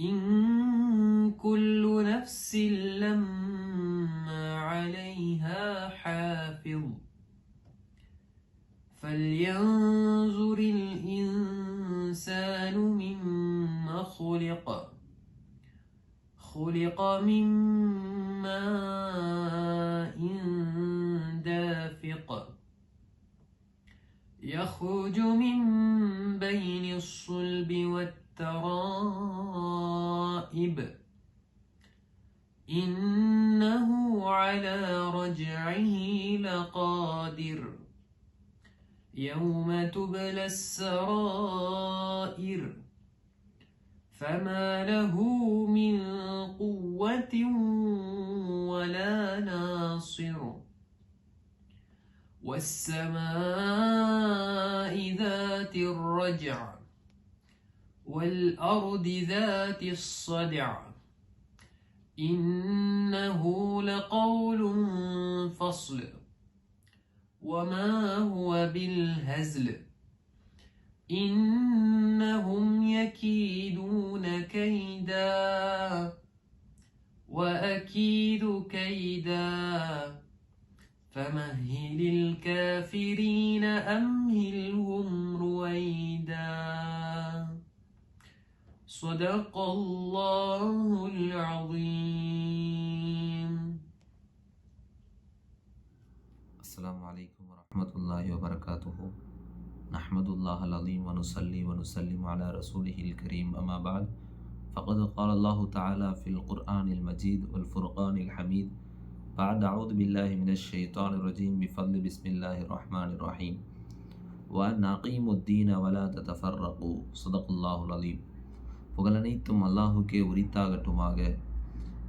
إن كل نفس لما عليها حافظ. فلينظر الإنسان مما خلق. خلق من يخرج من بين الصلب والترائب. إنه على رجعه لقادر. يوم تبلى السرائر. فما له من قوة ولا ناصر. والسماء ذات الرجع والأرض ذات الصدع. إنه لقول فصل. وما هو بالهزل. إنهم يكيدون كيدا. وأكيد كيدا. فمهل الكافرين أمهلهم رويدا. صدق الله العظيم. السلام عليكم ورحمة الله وبركاته. نحمد الله العظيم ونصلي ونسلم على رسوله الكريم أما بعد. فقد قال الله تعالى في القرآن المجيد والفرقان الحميد بعد أعوذ بالله من الشيطان الرجيم بفضل بسم الله الرحمن الرحيم وأن أقيموا الدين ولا تتفرقوا صدق الله العظيم புகழனைத்தும் அல்லாஹுக்கே உரித்தாகட்டுமாக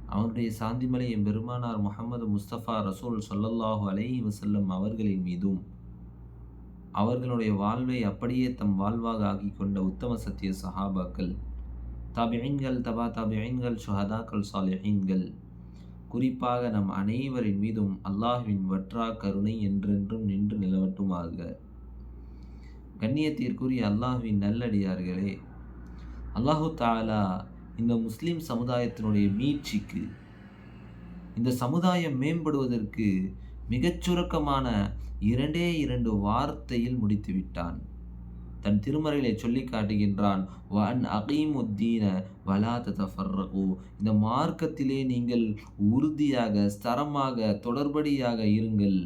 அவனுடைய சாந்திமலை எம்பெருமானார் முகமது முஸ்தபா ரசூல் சொல்லல்லாஹு அலைஹி வசல்லம் அவர்களின் மீதும் அவர்களுடைய வாழ்வை அப்படியே தம் வாழ்வாக ஆக்கி கொண்ட உத்தம சத்திய சஹாபாக்கள் தபிஐன்கள் தபா தபிஐன்கள் ஷுஹதாக்கள் சாலிஹீன்கள் குறிப்பாக நம் அனைவரின் மீதும் அல்லாஹ்வின் வற்றா கருணை என்றென்றும் நின்று நிலவட்டுமாக. கண்ணியத்திற்குரிய அல்லாஹ்வின் நல்லடியார்களே அல்லாஹு தாலா இந்த முஸ்லிம் சமுதாயத்தினுடைய மீட்சிக்கு இந்த சமுதாயம் மேம்படுவதற்கு மிகச் சுருக்கமான இரண்டே இரண்டு வார்த்தையில் முடித்து விட்டான் தன் திருமறைகளை சொல்லி காட்டுகின்றான். வன் அகீமுத்தீன வலாத தஃபர்ரகு இந்த மார்க்கத்திலே நீங்கள் உறுதியாக ஸ்தரமாக தொடர்படியாக இருங்கள்.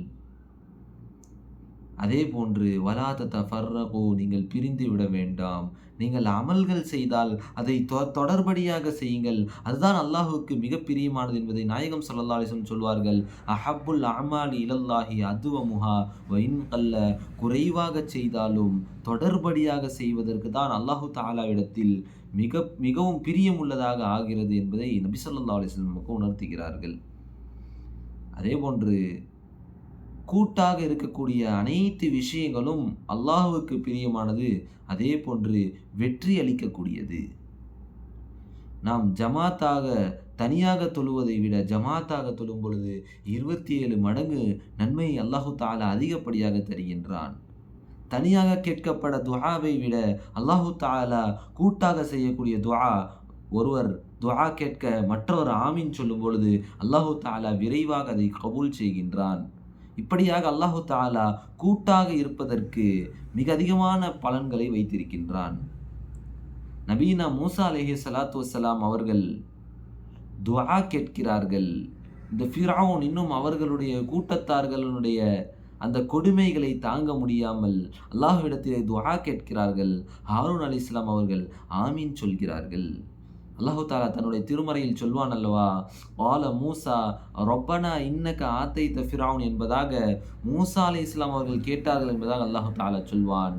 அதே போன்று வலாத தஃபர்ரகோ நீங்கள் பிரிந்து விட வேண்டாம். நீங்கள் அமல்கள் செய்தால் அதை தொ தொடர்படியாக செய்யுங்கள். அதுதான் அல்லாஹுக்கு மிக பிரியமானது என்பதை நாயகம் சல்லா அலிசம் சொல்வார்கள். அஹப்புல் அமாலி இலல்லாஹி அதுவ முஹா வைன் அல்ல குறைவாக செய்தாலும் தொடர்படியாக செய்வதற்கு தான் அல்லாஹு தாலாவிடத்தில் மிக மிகவும் பிரியமுள்ளதாக ஆகிறது என்பதை நபி சொல்லா அலிஸ்லம் நமக்கு உணர்த்துகிறார்கள். அதே போன்று கூட்டாக இருக்கக்கூடிய அனைத்து விஷயங்களும் அல்லாஹுவுக்கு பிரியமானது அதே போன்று வெற்றி அளிக்கக்கூடியது. நாம் ஜமாத்தாக தனியாக தொழுவதை விட ஜமாத்தாக தொழும் பொழுது இருபத்தி ஏழு மடங்கு நன்மை அல்லாஹு தாலா அதிகப்படியாக தருகின்றான். தனியாக கேட்கப்பட துவாவை விட அல்லாஹு தாலா கூட்டாக செய்யக்கூடிய துவா ஒருவர் துவா கேட்க மற்றவர் ஆமீன் சொல்லும் பொழுது அல்லாஹு தாலா விரைவாக அதை கபூல் செய்கின்றான். இப்படியாக அல்லாஹு தாலா கூட்டாக இருப்பதற்கு மிக அதிகமான பலன்களை வைத்திருக்கின்றான். நபீனா மூசா அலேஹி சலாத்து வசலாம் அவர்கள் துவா கேட்கிறார்கள். இந்த ஃபிராவுன் இன்னும் அவர்களுடைய கூட்டத்தார்களுடைய அந்த கொடுமைகளை தாங்க முடியாமல் அல்லாஹ்விடத்திலே துவா கேட்கிறார்கள். ஹாரூன் அலி இஸ்லாம் அவர்கள் ஆமீன் சொல்கிறார்கள். அல்லாஹு தாலா தன்னுடைய திருமறையில் சொல்வான் அல்லவா? வால மூசா ரொப்பனா இன்னக்க ஆத்தை தஃபிராவுன் என்பதாக மூசா அலி இஸ்லாம் அவர்கள் கேட்டார்கள் என்பதாக அல்லாஹு தாலா சொல்வான்.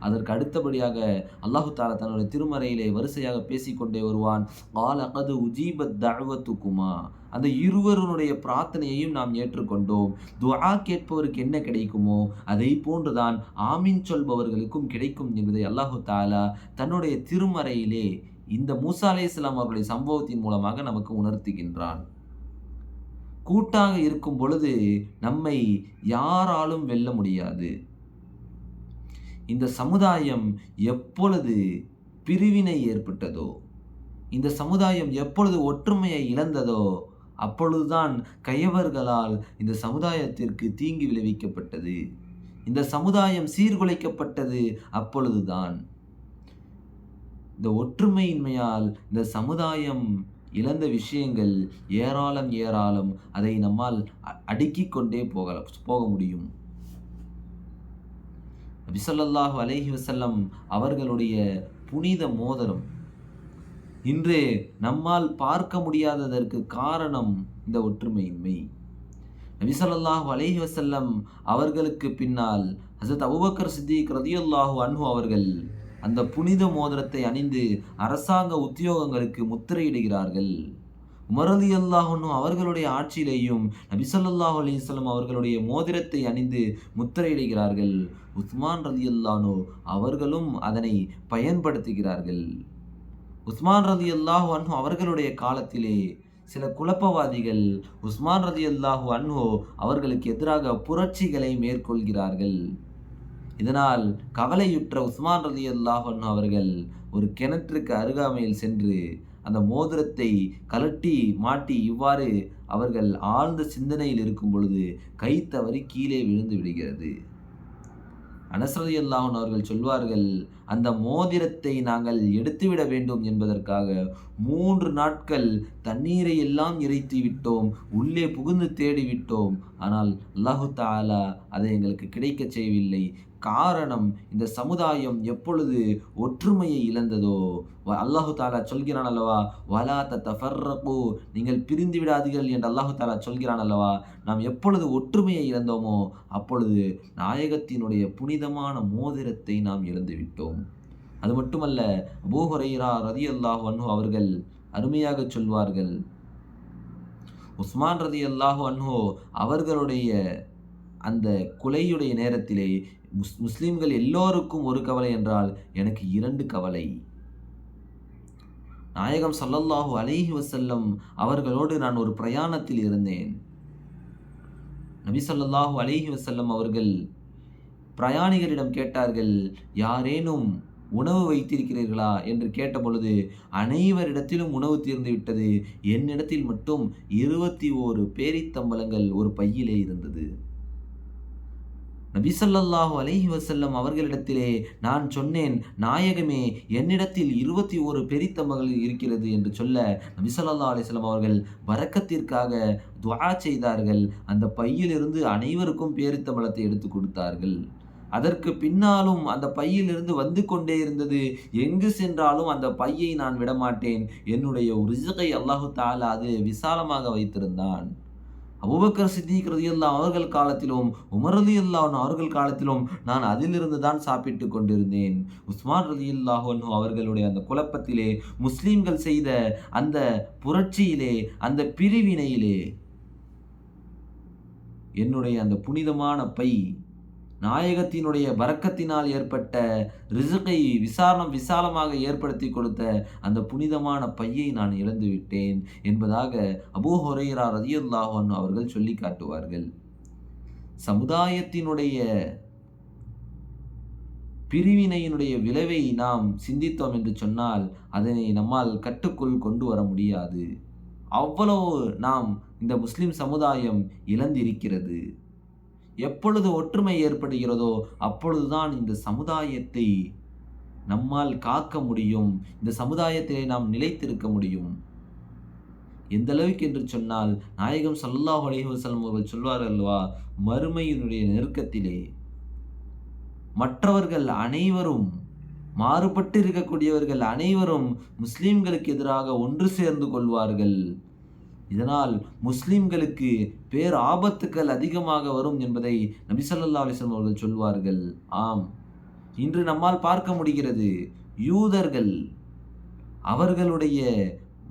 அதற்கு அடுத்தபடியாக அல்லாஹு தாலா தன்னுடைய திருமறையிலே வரிசையாக பேசிக்கொண்டே வருவான். ஆல அது உஜீபத் தழுவத்துக்குமா அந்த இருவருடைய பிரார்த்தனையையும் நாம் ஏற்றுக்கொண்டோம். துவா கேட்பவருக்கு என்ன கிடைக்குமோ அதை போன்றுதான் ஆமீன் சொல்பவர்களுக்கும் கிடைக்கும் என்பதை அல்லாஹு தாலா தன்னுடைய திருமறையிலே இந்த மூசா அலே இஸ்லாம் அவர்களுடைய சம்பவத்தின் மூலமாக நமக்கு உணர்த்துகின்றான். கூட்டாக இருக்கும் பொழுது நம்மை யாராலும் வெல்ல முடியாது. இந்த சமுதாயம் எப்பொழுது பிரிவினை ஏற்பட்டதோ இந்த சமுதாயம் எப்பொழுது ஒற்றுமையை இழந்ததோ அப்பொழுதுதான் கையவர்களால் இந்த சமுதாயத்திற்கு தீங்கு விளைவிக்கப்பட்டது. இந்த சமுதாயம் சீர்குலைக்கப்பட்டது அப்பொழுதுதான். இந்த ஒற்றுமையின்மையால் இந்த சமுதாயம் இழந்த விஷயங்கள் ஏராளம் ஏராளம் அதை நம்மால் அ- கொண்டே போக போக முடியும். நபிசல்லாஹு அலைஹி வசல்லம் அவர்களுடைய புனித மோதிரம் இன்று நம்மால் பார்க்க முடியாததற்கு காரணம் இந்த ஒற்றுமையின்மை. நபிசல்லாஹு அலைஹி வசல்லம் அவர்களுக்கு பின்னால் ஹசத் அபுபக்கர் சித்திக் ரதியுல்லாஹு அன்ஹு அவர்கள் அந்த புனித மோதிரத்தை அணிந்து அரசாங்க உத்தியோகங்களுக்கு முத்திரையிடுகிறார்கள். உமரலி அல்லாஹனும் அவர்களுடைய ஆட்சியிலேயும் நபிசல்லாஹு அலிஸ்லம் அவர்களுடைய மோதிரத்தை அணிந்து முத்திரையிடுகிறார்கள். உஸ்மான் ரலி அல்லானோ அவர்களும் அதனை பயன்படுத்துகிறார்கள். உஸ்மான் ரதி அல்லாஹு அன்ஹு அவர்களுடைய காலத்திலே சில குழப்பவாதிகள் உஸ்மான் ரதி அல்லாஹு அன்ஹோ அவர்களுக்கு எதிராக புரட்சிகளை மேற்கொள்கிறார்கள். இதனால் கவலையுற்ற உஸ்மான் ரதி அல்லாஹன் அவர்கள் ஒரு கிணற்றுக்கு அருகாமையில் சென்று அந்த மோதிரத்தை கலட்டி மாட்டி இவ்வாறு அவர்கள் ஆழ்ந்த சிந்தனையில் இருக்கும் பொழுது கை தவறி கீழே விழுந்து விடுகிறது. அனசரதி அல்லாஹன் அவர்கள் சொல்வார்கள் அந்த மோதிரத்தை நாங்கள் எடுத்துவிட வேண்டும் என்பதற்காக மூன்று நாட்கள் தண்ணீரை எல்லாம் இறைத்து விட்டோம் உள்ளே புகுந்து தேடி விட்டோம். ஆனால் அல்லாஹு தாலா அதை எங்களுக்கு கிடைக்கச் செய்யவில்லை. காரணம் இந்த சமுதாயம் எப்பொழுது ஒற்றுமையை இழந்ததோ? வ- அல்லாஹு தாலா சொல்கிறான் அல்லவா? வலா தஃபர்ரகு நீங்கள் பிரிந்து விடாதீர்கள் என்று அல்லாஹு தாலா சொல்கிறான் அல்லவா? நாம் எப்பொழுது ஒற்றுமையை இழந்தோமோ அப்பொழுது நாயகத்தினுடைய புனிதமான மோதிரத்தை நாம் இழந்து விட்டோம். அது மட்டுமல்ல அபூ ரதி அல்லாஹ் அன்ஹு அவர்கள் அருமையாக சொல்வார்கள். உஸ்மான் ரதி அல்லாஹு அன்ஹோ அவர்களுடைய அந்த கொலையுடைய நேரத்திலே முஸ் முஸ்லீம்கள் எல்லோருக்கும் ஒரு கவலை என்றால் எனக்கு இரண்டு கவலை. நாயகம் சல்லல்லாஹு அலைஹி வசல்லம் அவர்களோடு நான் ஒரு பிரயாணத்தில் இருந்தேன். நபி சொல்லல்லாஹு அலைஹி வசல்லம் அவர்கள் பிரயாணிகளிடம் கேட்டார்கள் யாரேனும் உணவு வைத்திருக்கிறீர்களா? என்று கேட்டபொழுது அனைவரிடத்திலும் உணவு தீர்ந்து விட்டது. என்னிடத்தில் மட்டும் இருபத்தி ஓரு பேரித்தம்பலங்கள் ஒரு பையிலே இருந்தது. நபிசல்லாஹு அலஹி வசல்லம் அவர்களிடத்திலே நான் சொன்னேன் நாயகமே என்னிடத்தில் இருபத்தி ஓரு பெரித்தம்பகள் இருக்கிறது என்று சொல்ல நபிசல்லா அலிஸ்லாம் அவர்கள் வரக்கத்திற்காக துவா செய்தார்கள். அந்த பையிலிருந்து அனைவருக்கும் பேரித்தம்பலத்தை எடுத்து கொடுத்தார்கள். அதற்கு பின்னாலும் அந்த பையிலிருந்து வந்து கொண்டே இருந்தது. எங்கு சென்றாலும் அந்த பையை நான் விடமாட்டேன். என்னுடைய ரிசுகை அல்லாஹு தாலா அது விசாலமாக வைத்திருந்தான். அபுபக்கர் சித்திக் ரதியல்லா அவர்கள் காலத்திலும் உமர் ரலியல்லாஹு அவர்கள் காலத்திலும் நான் அதிலிருந்து தான் சாப்பிட்டு கொண்டிருந்தேன். உஸ்மான் ரலியல்லாஹு அவர்களுடைய அந்த குழப்பத்திலே முஸ்லீம்கள் செய்த அந்த புரட்சியிலே அந்த பிரிவினையிலே என்னுடைய அந்த புனிதமான பை நாயகத்தினுடைய வரக்கத்தினால் ஏற்பட்ட ரிசுகை விசாரணம் விசாலமாக ஏற்படுத்தி கொடுத்த அந்த புனிதமான பையை நான் இழந்துவிட்டேன் என்பதாக அபூ ஹுரைரா ரதியுல்லாஹு அவர்கள் சொல்லி காட்டுவார்கள். சமுதாயத்தினுடைய பிரிவினையினுடைய விளைவை நாம் சிந்தித்தோம் என்று சொன்னால் அதனை நம்மால் கட்டுக்குள் கொண்டு வர முடியாது. அவ்வளவு நாம் இந்த முஸ்லிம் சமுதாயம் இழந்திருக்கிறது. எப்பொழுது ஒற்றுமை ஏற்படுகிறதோ அப்பொழுதுதான் இந்த சமுதாயத்தை நம்மால் காக்க முடியும். இந்த சமுதாயத்திலே நாம் நிலைத்திருக்க முடியும். எந்த அளவுக்கு என்று சொன்னால் நாயகம் சல்லாஹ் அலிஹசலம் அவர்கள் சொல்வார் அல்லவா மறுமையினுடைய நெருக்கத்திலே. மற்றவர்கள் அனைவரும் மாறுபட்டு இருக்கக்கூடியவர்கள் அனைவரும் முஸ்லிம்களுக்கு எதிராக ஒன்று சேர்ந்து கொள்வார்கள். இதனால் முஸ்லிம்களுக்கு பேர் ஆபத்துக்கள் அதிகமாக வரும் என்பதை நபிசல்லா அலிஸ்லம் அவர்கள் சொல்வார்கள். ஆம். இன்று நம்மால் பார்க்க முடிகிறது யூதர்கள் அவர்களுடைய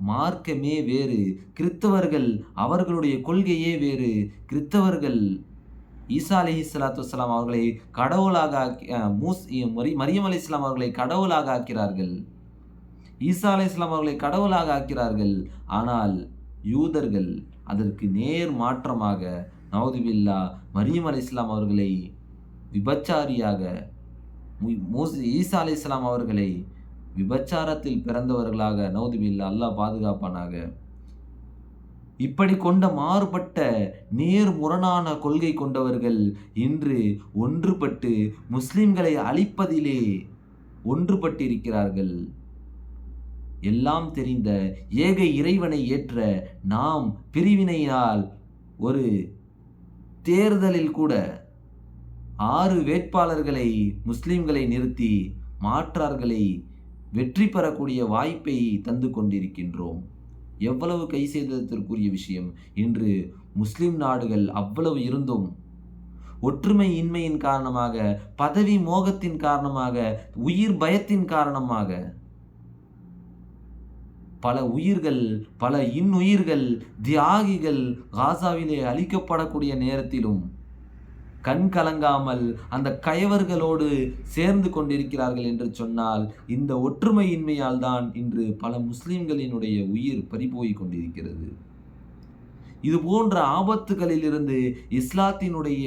மார்க்கமே வேறு கிறித்தவர்கள் அவர்களுடைய கொள்கையே வேறு கிறித்தவர்கள் ஈசா அலி இஸ்லாத்து வலாம் அவர்களை கடவுளாக ஆக்கி மூஸ் மரி மரியம் அலி இஸ்லாம் அவர்களை கடவுளாக ஆக்கிறார்கள். ஈசா அலி இஸ்லாம் அவர்களை கடவுளாக ஆக்கிறார்கள். ஆனால் யூதர்கள் அதற்கு நேர் மாற்றமாக நவதுபில்லா மரியம் அலி இஸ்லாம் அவர்களை விபச்சாரியாக ஈசா அலி இஸ்லாம் அவர்களை விபச்சாரத்தில் பிறந்தவர்களாக நவதுபில்லா அல்லாஹ் பாதுகாப்பானாக. இப்படி கொண்ட மாறுபட்ட நேர் முரணான கொள்கை கொண்டவர்கள் இன்று ஒன்றுபட்டு முஸ்லிம்களை அழிப்பதிலே ஒன்றுபட்டிருக்கிறார்கள். எல்லாம் தெரிந்த ஏக இறைவனை ஏற்ற நாம் பிரிவினையால் ஒரு தேர்தலில் கூட ஆறு வேட்பாளர்களை முஸ்லிம்களை நிறுத்தி மாற்றார்களை வெற்றி பெறக்கூடிய வாய்ப்பை தந்து கொண்டிருக்கின்றோம். எவ்வளவு கை செய்ததற்குரிய விஷயம். இன்று முஸ்லிம் நாடுகள் அவ்வளவு இருந்தும் ஒற்றுமை இன்மையின் காரணமாக பதவி மோகத்தின் காரணமாக உயிர் பயத்தின் காரணமாக பல உயிர்கள் பல இன்னுயிர்கள் தியாகிகள் காசாவிலே அழிக்கப்படக்கூடிய நேரத்திலும் கண் கலங்காமல் அந்த கயவர்களோடு சேர்ந்து கொண்டிருக்கிறார்கள் என்று சொன்னால் இந்த ஒற்றுமையின்மையால் தான் இன்று பல முஸ்லிம்களினுடைய உயிர் பறிபோய் கொண்டிருக்கிறது. இது போன்ற ஆபத்துகளிலிருந்து இஸ்லாத்தினுடைய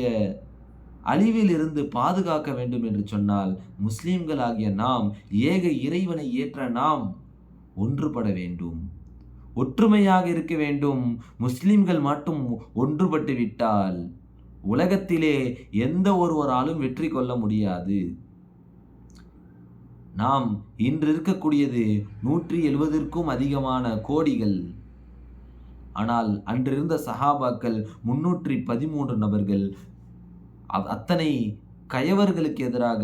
அழிவிலிருந்து பாதுகாக்க வேண்டும் என்று சொன்னால் முஸ்லிம்களாகிய நாம் ஏக இறைவனை ஏற்ற நாம் ஒன்றுபட வேண்டும். ஒற்றுமையாக இருக்க வேண்டும். முஸ்லிம்கள் மட்டும் ஒன்றுபட்டு விட்டால் உலகத்திலே எந்த ஒருவராலும் வெற்றி கொள்ள முடியாது. நாம் இன்று இருக்கக்கூடியது நூற்றி எழுபதிற்கும் அதிகமான கோடிகள். ஆனால் அன்றிருந்த சஹாபாக்கள் முன்னூற்றி பதிமூன்று நபர்கள் அத்தனை கயவர்களுக்கு எதிராக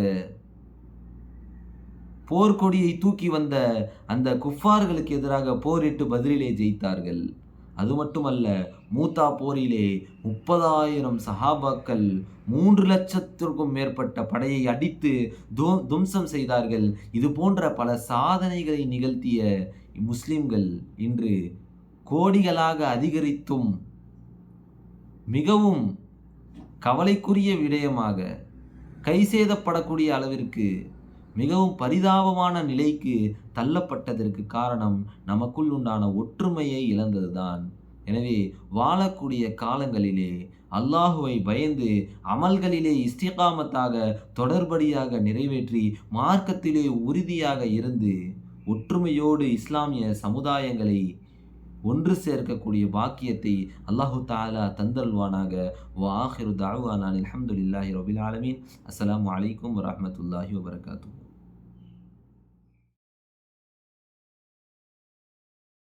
போர்க்கொடியை தூக்கி வந்த அந்த குஃபார்களுக்கு எதிராக போரிட்டு பதிலிலே ஜெயித்தார்கள். அது மட்டுமல்ல மூத்தா போரிலே முப்பதாயிரம் சஹாபாக்கள் மூன்று லட்சத்திற்கும் மேற்பட்ட படையை அடித்து து- தும்சம் செய்தார்கள். இது போன்ற பல சாதனைகளை நிகழ்த்திய முஸ்லிம்கள் இன்று கோடிகளாக அதிகரித்தும் மிகவும் கவலைக்குரிய விடயமாக கை சேதப்படக்கூடிய அளவிற்கு மிகவும் பரிதாபமான நிலைக்கு தள்ளப்பட்டதற்கு காரணம் நமக்குள் உண்டான ஒற்றுமையை இழந்ததுதான். எனவே வாழக்கூடிய காலங்களிலே அல்லாஹுவை பயந்து அமல்களிலே இஸ்திகாமத்தாக தொடர்படியாக நிறைவேற்றி மார்க்கத்திலே உறுதியாக இருந்து ஒற்றுமையோடு இஸ்லாமிய சமுதாயங்களை ஒன்று சேர்க்கக்கூடிய பாக்கியத்தை அல்லாஹு தாலா தந்தல்வானாக வாஹிரு தாழ்வானான் அல்ஹம்துலில்லாஹி ரபில் ஆலமீன். அஸ்லாம் வலைக்கம் வரமத்துல்லாஹி வபர்காத்தூ